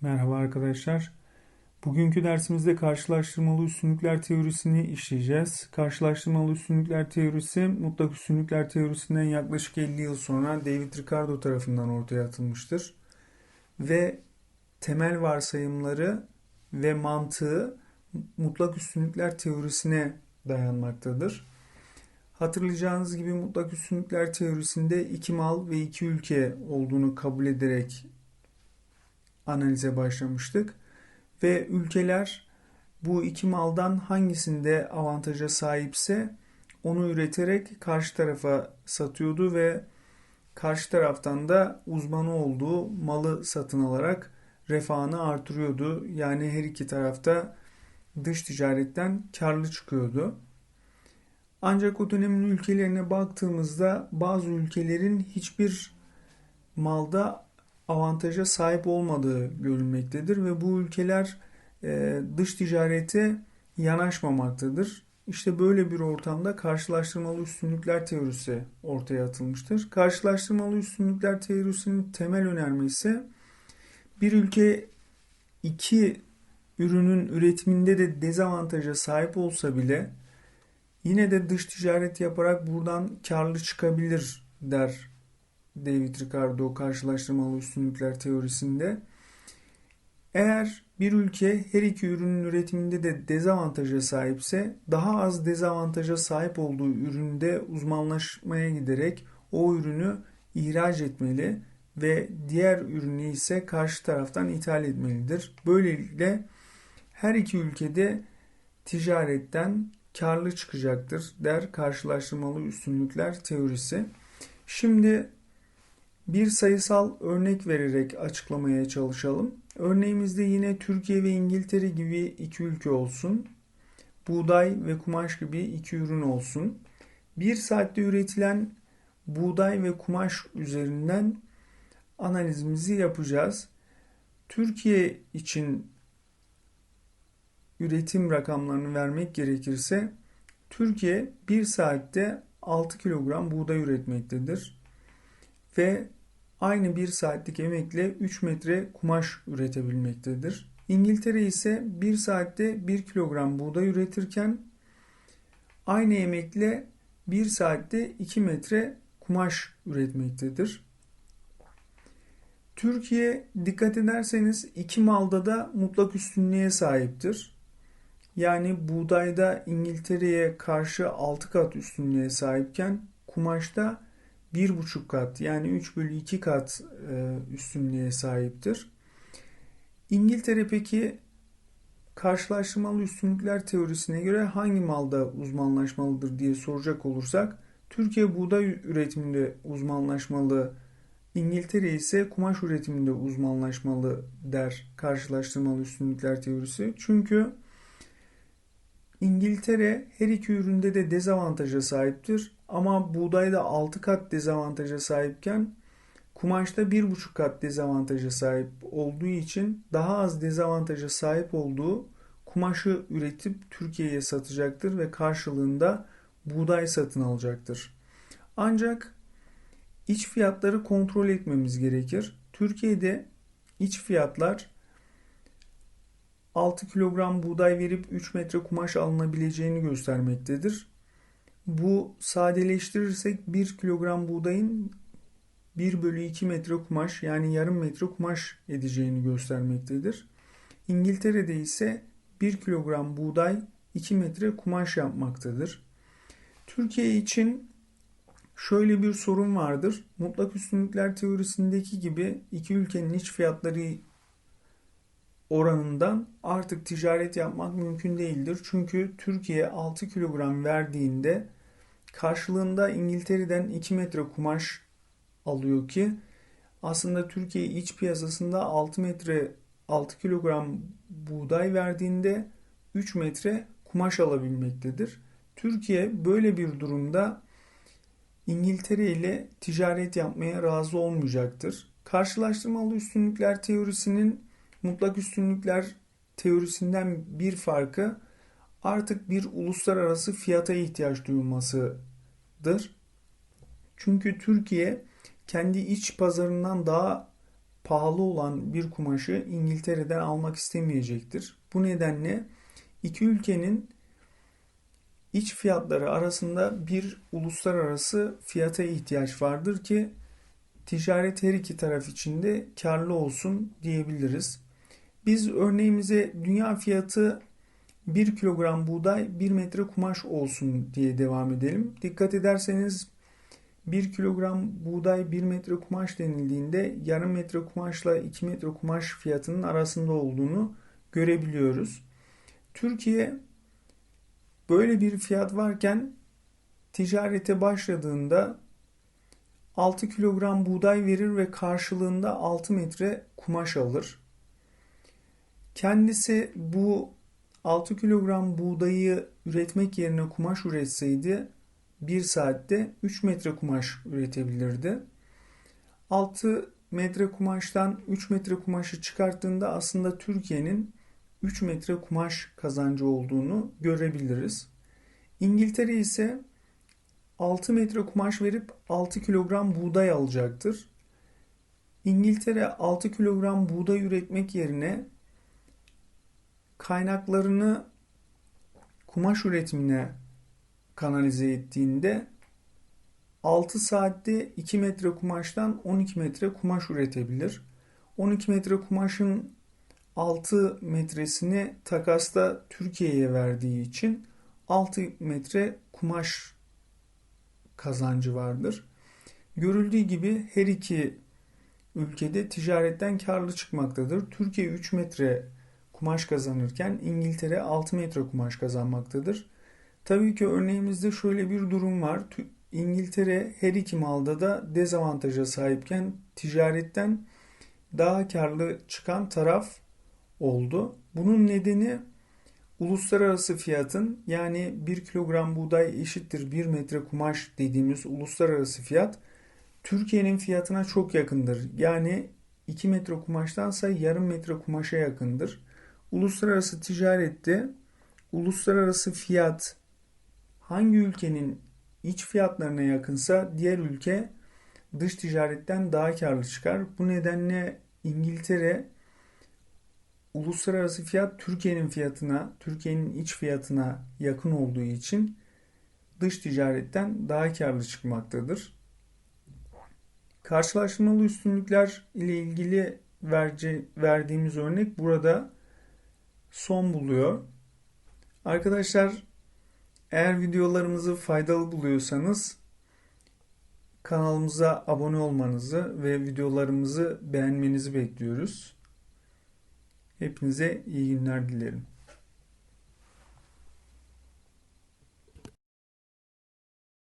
Merhaba arkadaşlar. Bugünkü dersimizde karşılaştırmalı üstünlükler teorisini işleyeceğiz. Karşılaştırmalı üstünlükler teorisi mutlak üstünlükler teorisinden yaklaşık 50 yıl sonra David Ricardo tarafından ortaya atılmıştır. Ve temel varsayımları ve mantığı mutlak üstünlükler teorisine dayanmaktadır. Hatırlayacağınız gibi mutlak üstünlükler teorisinde iki mal ve iki ülke olduğunu kabul ederek analize başlamıştık. Ve ülkeler bu iki maldan hangisinde avantaja sahipse onu üreterek karşı tarafa satıyordu ve karşı taraftan da uzmanı olduğu malı satın alarak refahını artırıyordu. Yani her iki tarafta dış ticaretten karlı çıkıyordu. Ancak o dönemin ülkelerine baktığımızda bazı ülkelerin hiçbir malda avantaja sahip olmadığı görülmektedir ve bu ülkeler e, dış ticarete yanaşmamaktadır. İşte böyle bir ortamda karşılaştırmalı üstünlükler teorisi ortaya atılmıştır. Karşılaştırmalı üstünlükler teorisinin temel önermesi bir ülke iki ürünün üretiminde de dezavantaja sahip olsa bile yine de dış ticaret yaparak buradan karlı çıkabilir der David Ricardo karşılaştırmalı üstünlükler teorisinde. Eğer bir ülke her iki ürünün üretiminde de dezavantaja sahipse daha az dezavantaja sahip olduğu üründe uzmanlaşmaya giderek o ürünü ihraç etmeli ve diğer ürünü ise karşı taraftan ithal etmelidir. Böylelikle her iki ülkede ticaretten karlı çıkacaktır der karşılaştırmalı üstünlükler teorisi. Şimdi bir sayısal örnek vererek açıklamaya çalışalım. Örneğimizde yine Türkiye ve İngiltere gibi iki ülke olsun. Buğday ve kumaş gibi iki ürün olsun. Bir saatte üretilen buğday ve kumaş üzerinden analizimizi yapacağız. Türkiye için üretim rakamlarını vermek gerekirse Türkiye bir saatte 6 kilogram buğday üretmektedir ve aynı bir saatlik emekle 3 metre kumaş üretebilmektedir. İngiltere ise 1 saatte 1 kilogram buğday üretirken aynı emekle 1 saatte 2 metre kumaş üretmektedir. Türkiye dikkat ederseniz iki malda da mutlak üstünlüğe sahiptir. Yani buğdayda İngiltere'ye karşı 6 kat üstünlüğe sahipken kumaşta 1,5 kat yani 3 bölü 2 kat e, üstünlüğe sahiptir. İngiltere peki karşılaştırmalı üstünlükler teorisine göre hangi malda uzmanlaşmalıdır diye soracak olursak Türkiye buğday üretiminde uzmanlaşmalı, İngiltere ise kumaş üretiminde uzmanlaşmalı der karşılaştırmalı üstünlükler teorisi. Çünkü İngiltere her iki üründe de dezavantaja sahiptir. Ama buğdayda 6 kat dezavantaja sahipken kumaşta 1,5 kat dezavantaja sahip olduğu için daha az dezavantaja sahip olduğu kumaşı üretip Türkiye'ye satacaktır ve karşılığında buğday satın alacaktır. Ancak iç fiyatları kontrol etmemiz gerekir. Türkiye'de iç fiyatlar 6 kilogram buğday verip 3 metre kumaş alınabileceğini göstermektedir. Bu sadeleştirirsek 1 kilogram buğdayın 1 bölü 2 metre kumaş yani yarım metre kumaş edeceğini göstermektedir. İngiltere'de ise 1 kilogram buğday 2 metre kumaş yapmaktadır. Türkiye için şöyle bir sorun vardır. Mutlak üstünlükler teorisindeki gibi iki ülkenin iç fiyatları oranından artık ticaret yapmak mümkün değildir. Çünkü Türkiye 6 kilogram verdiğinde karşılığında İngiltere'den 2 metre kumaş alıyor ki aslında Türkiye iç piyasasında 6 metre 6 kilogram buğday verdiğinde 3 metre kumaş alabilmektedir. Türkiye böyle bir durumda İngiltere ile ticaret yapmaya razı olmayacaktır. Karşılaştırmalı üstünlükler teorisinin mutlak üstünlükler teorisinden bir farkı artık bir uluslararası fiyata ihtiyaç duyulmasıdır. Çünkü Türkiye kendi iç pazarından daha pahalı olan bir kumaşı İngiltere'den almak istemeyecektir. Bu nedenle iki ülkenin iç fiyatları arasında bir uluslararası fiyata ihtiyaç vardır ki ticaret her iki taraf için de karlı olsun diyebiliriz. Biz örneğimize dünya fiyatı 1 kilogram buğday 1 metre kumaş olsun diye devam edelim. Dikkat ederseniz 1 kilogram buğday 1 metre kumaş denildiğinde yarım metre kumaşla 2 metre kumaş fiyatının arasında olduğunu görebiliyoruz. Türkiye böyle bir fiyat varken ticarete başladığında 6 kilogram buğday verir ve karşılığında 6 metre kumaş alır. Kendisi bu 6 kilogram buğdayı üretmek yerine kumaş üretseydi 1 saatte 3 metre kumaş üretebilirdi. 6 metre kumaştan 3 metre kumaşı çıkarttığında aslında Türkiye'nin 3 metre kumaş kazancı olduğunu görebiliriz. İngiltere ise 6 metre kumaş verip 6 kilogram buğday alacaktır. İngiltere 6 kilogram buğday üretmek yerine kaynaklarını kumaş üretimine kanalize ettiğinde 6 saatte 2 metre kumaştan 12 metre kumaş üretebilir. 12 metre kumaşın 6 metresini takasta Türkiye'ye verdiği için 6 metre kumaş kazancı vardır. Görüldüğü gibi her iki ülkede ticaretten karlı çıkmaktadır. Türkiye 3 metre kumaş kazanırken İngiltere 6 metre kumaş kazanmaktadır. Tabii ki örneğimizde şöyle bir durum var. İngiltere her iki malda da dezavantaja sahipken ticaretten daha karlı çıkan taraf oldu. Bunun nedeni uluslararası fiyatın yani 1 kilogram buğday eşittir 1 metre kumaş dediğimiz uluslararası fiyat Türkiye'nin fiyatına çok yakındır. Yani 2 metre kumaştansa yarım metre kumaşa yakındır. Uluslararası ticarette uluslararası fiyat hangi ülkenin iç fiyatlarına yakınsa diğer ülke dış ticaretten daha karlı çıkar. Bu nedenle İngiltere uluslararası fiyat Türkiye'nin fiyatına, Türkiye'nin iç fiyatına yakın olduğu için dış ticaretten daha karlı çıkmaktadır. Karşılaştırmalı üstünlükler ile ilgili verdiğimiz örnek burada son buluyor. Arkadaşlar eğer videolarımızı faydalı buluyorsanız kanalımıza abone olmanızı ve videolarımızı beğenmenizi bekliyoruz. Hepinize iyi günler dilerim.